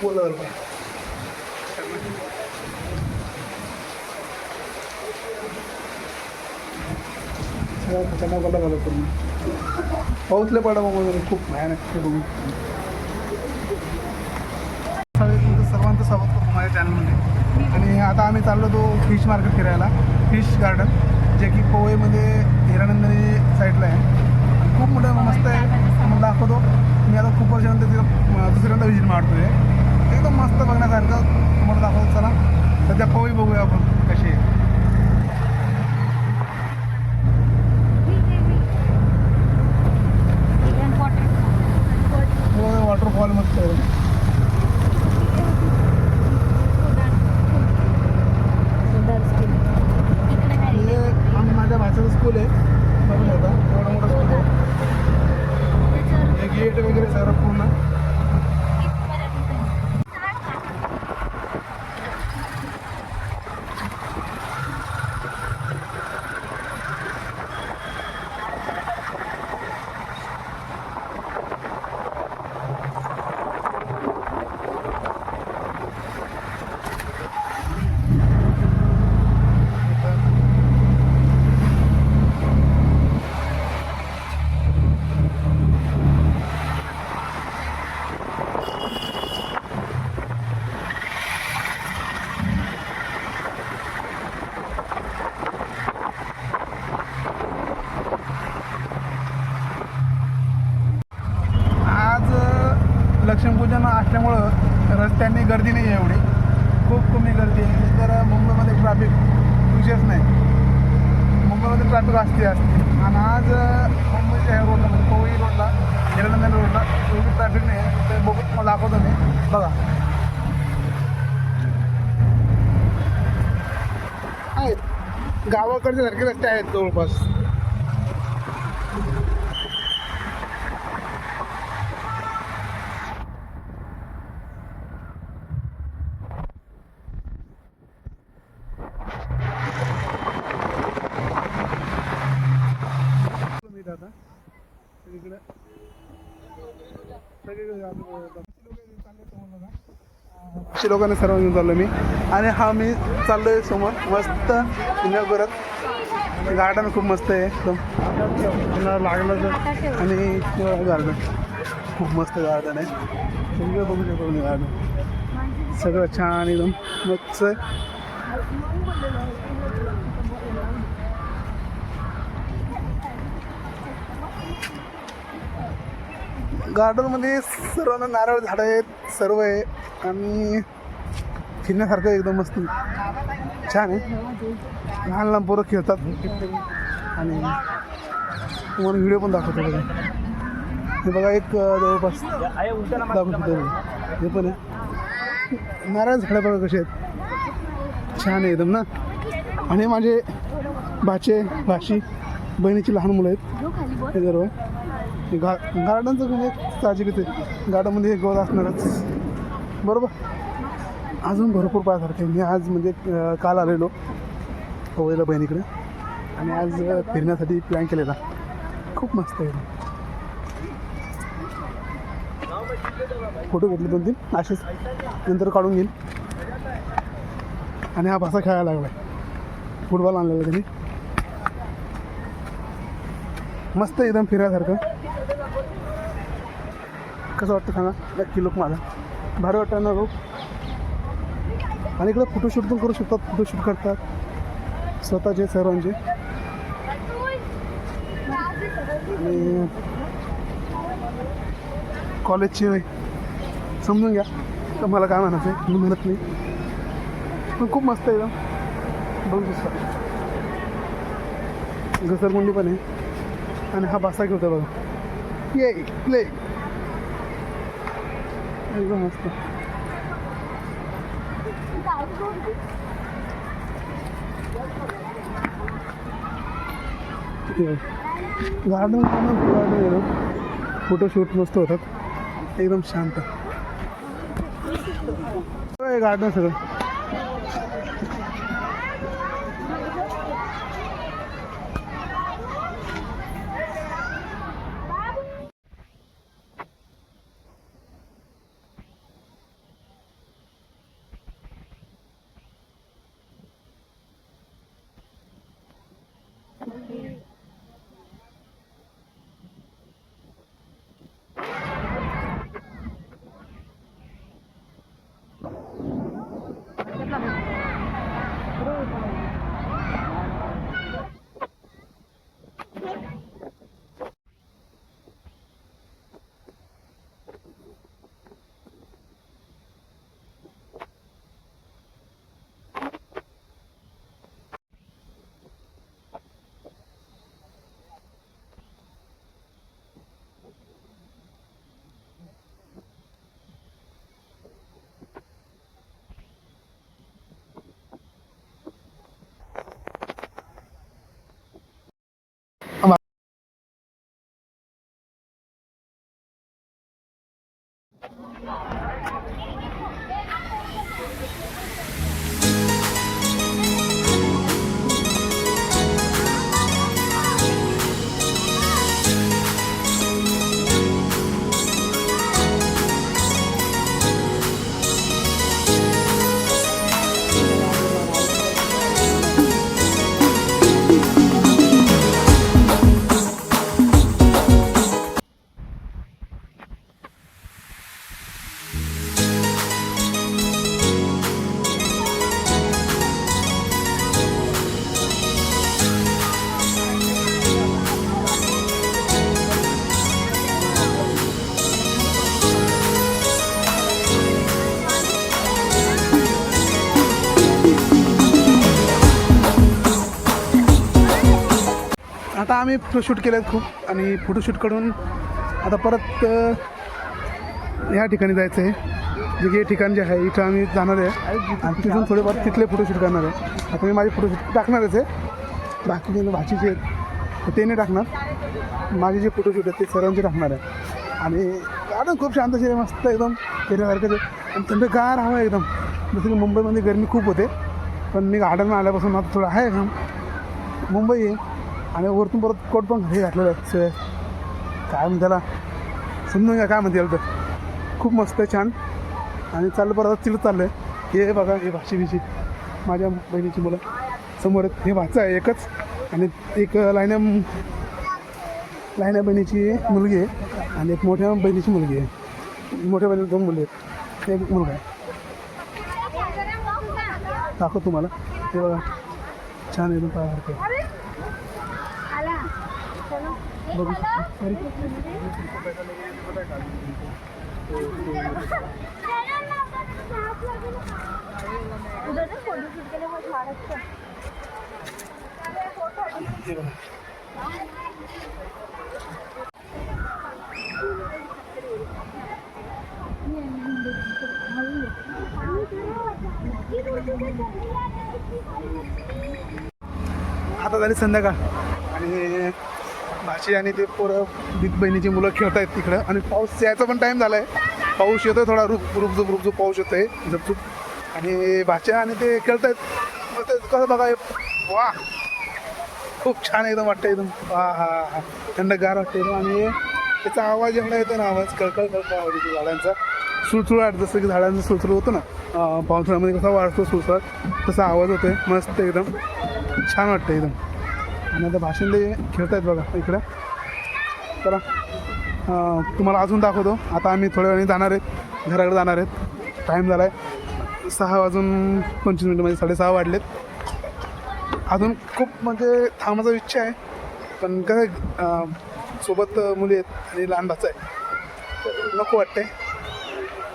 खूप ओलं झालं सगळा खतरनाक पूर्ण. वगैरे खूप भयानक बघून सर्वांचं स्वागत करतो माझ्या चॅनलमध्ये आणि आता आम्ही चाललो तो फिश मार्केट फिरायला फिश गार्डन जे की पोवईमध्ये हिरानंदनी साईडला आहे. खूप मोठं मस्त आहे. मग दाखवतो. मी आता खूप वर्षानंतर तिथं अं, दुसऱ्यांदा व्हिजिट आहे एकदम मस्त बघण्यासारखं तुम्हाला दाखवत चला. सध्या पोहे बघूया आपण कशी आहे. वॉटरफॉल मस्त आहे हे आम्ही माझ्या भाषेचं स्कूल आहे बघून आता एवढं मोठं स्कूल आहे हे गेट वगैरे सगळं पूर्ण आज अ, लक्ष्मीपूजन असल्यामुळं रस्त्यांनी गर्दी नाही आहे एवढी खूप कमी गर्दी आहे तर मुंबईमध्ये ट्रॅफिक विशेष नाही मुंबईमध्ये ट्रॅफिक असते असते आणि आज अ, मुंबईच्या ह्या रोडला म्हणजे कोळी रोडला हिरनंदन रोडला एवढी ट्रॅफिक नाही मग दाखवतो मी. बघा. आहेत. गावाकडचे सारखे रस्ते आहेत जवळपास. आता. सगळीकडे सगळीकडे अशी लोकांना सर्व घेऊन चाललो मी. आणि हा मी चाललोय समोर. मस्त एन्जॉय करत गार्डन खूप मस्त आहे एकदम. लागलं तर आणि गार्डन. खूप मस्त गार्डन आहे. सगळं बघू शकतो मी गार्डन. सगळं छान एकदम. मस्त गार्डनमध्ये सर्वांना नारळ झाडं आहेत सर्व आहे. आणि फिरण्यासारखं एकदम मस्त. छान आहे. लहान लहान पोरं खेळतात. आणि तुम्हाला व्हिडिओ पण दाखवतो बघा. हे बघा एक जवळपास दाखवतो हे पण आहे. नारळ झाडं बघा कसे आहेत. छान आहे एकदम ना. आणि माझे भाचे भाशी बहिणीची लहान मुलं आहेत. हे सर्व गा गार्डनचं म्हणजे साहजिकच आहे. गार्डनमध्ये हे गवत असणारच बरोबर? अजून भरपूर पाहण्यासारखे मी आज म्हणजे काल आलेलो पवईला बहिणीकडे. आणि आज फिरण्यासाठी प्लॅन केलेला. खूप मस्त आहे. फोटो घेतले दोन तीन. असेच नंतर काढून घेईन. आणि हा भासा खेळायला लागला फुटबॉल आणलेला त्यांनी. मस्त एकदम फिरायसारखं. कसं वाटतं सांगा? नक्की लोक मला. भारी वाटतं ना लोक आणि इकडं फोटोशूट पण करू शकतात फोटोशूट करतात. स्वतःचे सर्वांचे. आणि कॉलेजचे. समजून घ्या. तर मला काय म्हणायचं आहे मी म्हणत नाही. पण खूप मस्त आहे बघू शकता. घसरगुंडी पण आहे. आणि हा बासा घेतो बघा. ये प्ले एकदम मस्त. गार्डन गार्डन फोटोशूट मस्त होतात. एकदम शांत. गार्डन सगळं. आम्ही फोटोशूट आहेत खूप. आणि फोटोशूट करून आता परत ह्या ठिकाणी जायचं आहे. जे की हे ठिकाण जे आहे इथं आम्ही जाणार आहे. आणि तिथून थोडेफार तिथले फोटोशूट करणार आहे. आता मी माझे फोटोशूट टाकणारच आहे. बाकी जे भाषेचे आहेत ते नाही टाकणार. माझे जे फोटोशूट आहेत ते सरांचे टाकणार आहे. आणि गार्डन खूप शांतशीर आहे मस्त एकदम फिरण्यासारखं आणि थंडगार हवं आहे एकदम. जसं की मुंबईमध्ये गरमी खूप होते. पण मी गार्डन आल्यापासून आता थोडं आहे एकदम. मुंबई आहे. आणि वरतून परत कोट पण हे घातलेलं आहे. काय म्हणते त्याला? समजून घ्या काय म्हणते तर. खूप मस्त आहे छान. आणि चाललं परत चिलत चाललं आहे हे बघा हे भाषी बिशी माझ्या बहिणीची मुलं. समोर हे भाचा आहे एकच. आणि एक लायन्या लायन्या बहिणीची मुलगी आहे. आणि एक मोठ्या बहिणीची मुलगी आहे. मोठ्या बहिणी दोन मुली आहेत. एक मुलगा आहे. दाखव तुम्हाला. ते बघा. छान एकदम पाहायसारखं आता झाली संध्याकाळ. भाची आणि ते पोरं दीप बहिणीची मुलं खेळत आहेत तिकडं. आणि पाऊस यायचा पण टाईम झाला आहे पाऊस येतोय थोडा रुप रुपझुप रुपझुप पाऊस येतोय. झपझूप. आणि भाच्या आणि ते खेळत आहेत ते कसं बघा वा. खूप छान एकदम वाटतं एकदम. हा हा हा. थंडगार वाटतं एकदम. आणि त्याचा आवाज एवढा येतो ना आवाज कळकळ कळकळ आवाज येतो झाडांचा. सुळसुळाट जसं की झाडांचा सुळसुळ होतो ना. पावसाळ्यामध्ये कसा वाढतो सुळसुळाट तसा आवाज होतोय. मस्त एकदम. छान वाटतं एकदम. आणि आता भाषण खेळत खेळतायत बघा इकडं. चला तुम्हाला अजून दाखवतो. आता आम्ही थोड्या वेळाने जाणार आहेत घराकडे जाणार आहेत. टाईम झाला आहे सहा वाजून पंचवीस मिनटं म्हणजे साडेसहा वाढलेत. अजून खूप म्हणजे थांबायचा इच्छा आहे. पण काय सोबत मुली आहेत आणि लहान भाचा आहे. तर नको वाटते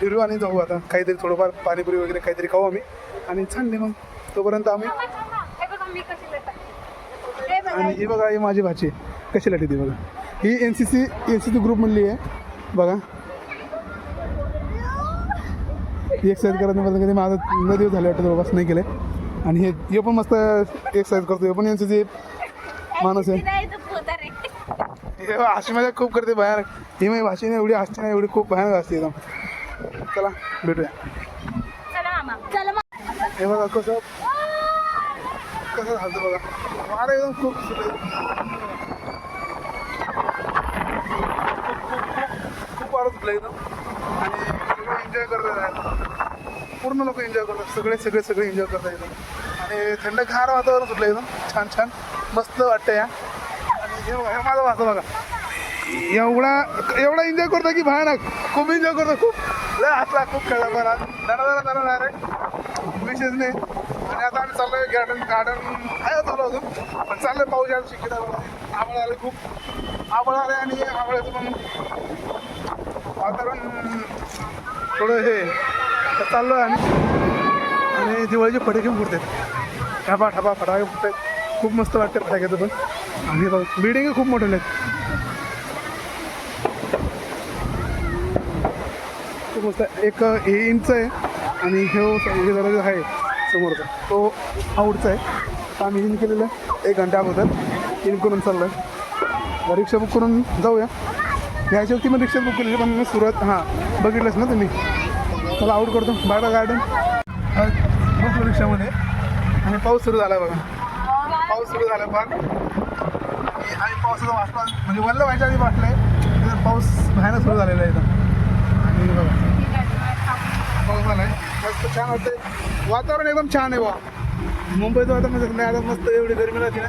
फिरू आणि जाऊ आता. काहीतरी थोडंफार पाणीपुरी वगैरे काहीतरी खाऊ आम्ही. आणि चालले मग. तोपर्यंत आम्ही आणि ही बघा ही माझी भाची. कशी लाटी ती बघा. ही N C C N C C ग्रुपमधली आहे. बघा. ही एक्सरसाइज करत नाही कधी माझं न दिवस झाले वाटतं जवळपास नाही केले. आणि हे हे पण मस्त एक्सरसाइज करतो हे पण एन सी सी माणूस आहे. हशी मजा खूप करते भयानक ही माझी भाषी नाही एवढी हसते नाही एवढी खूप भयानक असते एकदम. चला भेटूया. हे बघा कसं कसं झालं बघा. वारं एकदम खूप सुटलंय. खूप वारं सुटलं एकदम. आणि एन्जॉय करता आहेत. पूर्ण लोक एन्जॉय करतात. सगळे सगळे सगळे एन्जॉय करतात एकदम. आणि थंडगार वातावरण सुटलं एकदम. छान छान. मस्त वाटतं या आणि हे हे माझं वाचा बघा. एवढा एवढा एन्जॉय करतो की भयानक. खूप एन्जॉय करतो खूप. लय हसला खूप खेळला बरा दरा दरा दरा डायरेक्ट विशेष नाही आणि आता आम्ही चाललोय गार्डन गार्डन आहे चालू अजून. पण चाललंय पाऊस यायला शिकत आभाळ आले खूप. आभाळ आले आणि आभाळाचं पण वातावरण थोडं हे. तर चाललोय आम्ही. आणि दिवाळीचे फटाके फुटतात. ठपा ठपा फटाके फुटतात. खूप मस्त वाटते फटाक्याचं पण. आणि बिल्डिंग खूप मोठे आहेत. खूप मस्त. आहे. एक हे इंच आहे आणि हे हो, जरा आहे. समोरचा. तो आवडचा आहे. आम्ही इन केलेलं आहे एक घंटा अगोदर. इन करून चाललं. आहे रिक्षा बुक करून जाऊया. घ्यायच्या ती मग रिक्षा बुक केलेली पण मी सुरत हां बघितलंच ना तुम्ही. चला आऊट करतो. बागा गार्डन बसलो रिक्षामध्ये. आणि पाऊस सुरू झाला बघा. पाऊस सुरू झाला पण आणि पावसाचा वाचला म्हणजे वल्ल व्हायच्या आधी वाटलंय आहे पाऊस भयानक सुरू झालेला आहे इथं आणि बघा पाऊस झालाय मस्त छान वाटतंय वातावरण एकदम छान आहे बा. मुंबईचं वातावरण नाही आता मस्त एवढी गरमी राहते ना.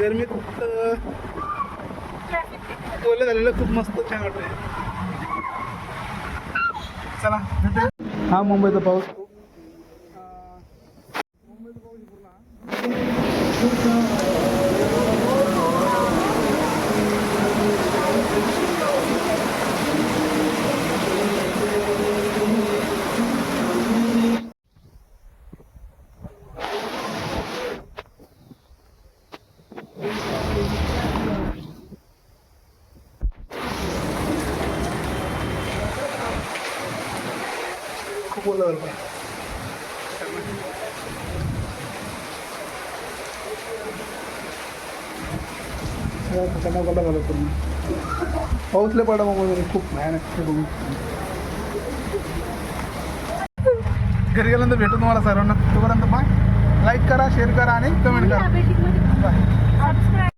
गरमीत अं, ओलं झालेलं खूप मस्त छान वाटतंय. चला हा मुंबईचा पाऊस. मुंबईचा पाऊस पूर्ण. खतरनाक झालं पूर्ण पाऊस लय पडा मग खूप भयानक घरी गेल्यानंतर भेटू तुम्हाला सर्वांना. तोपर्यंत बाय लाईक करा शेअर करा आणि कमेंट करा. बाय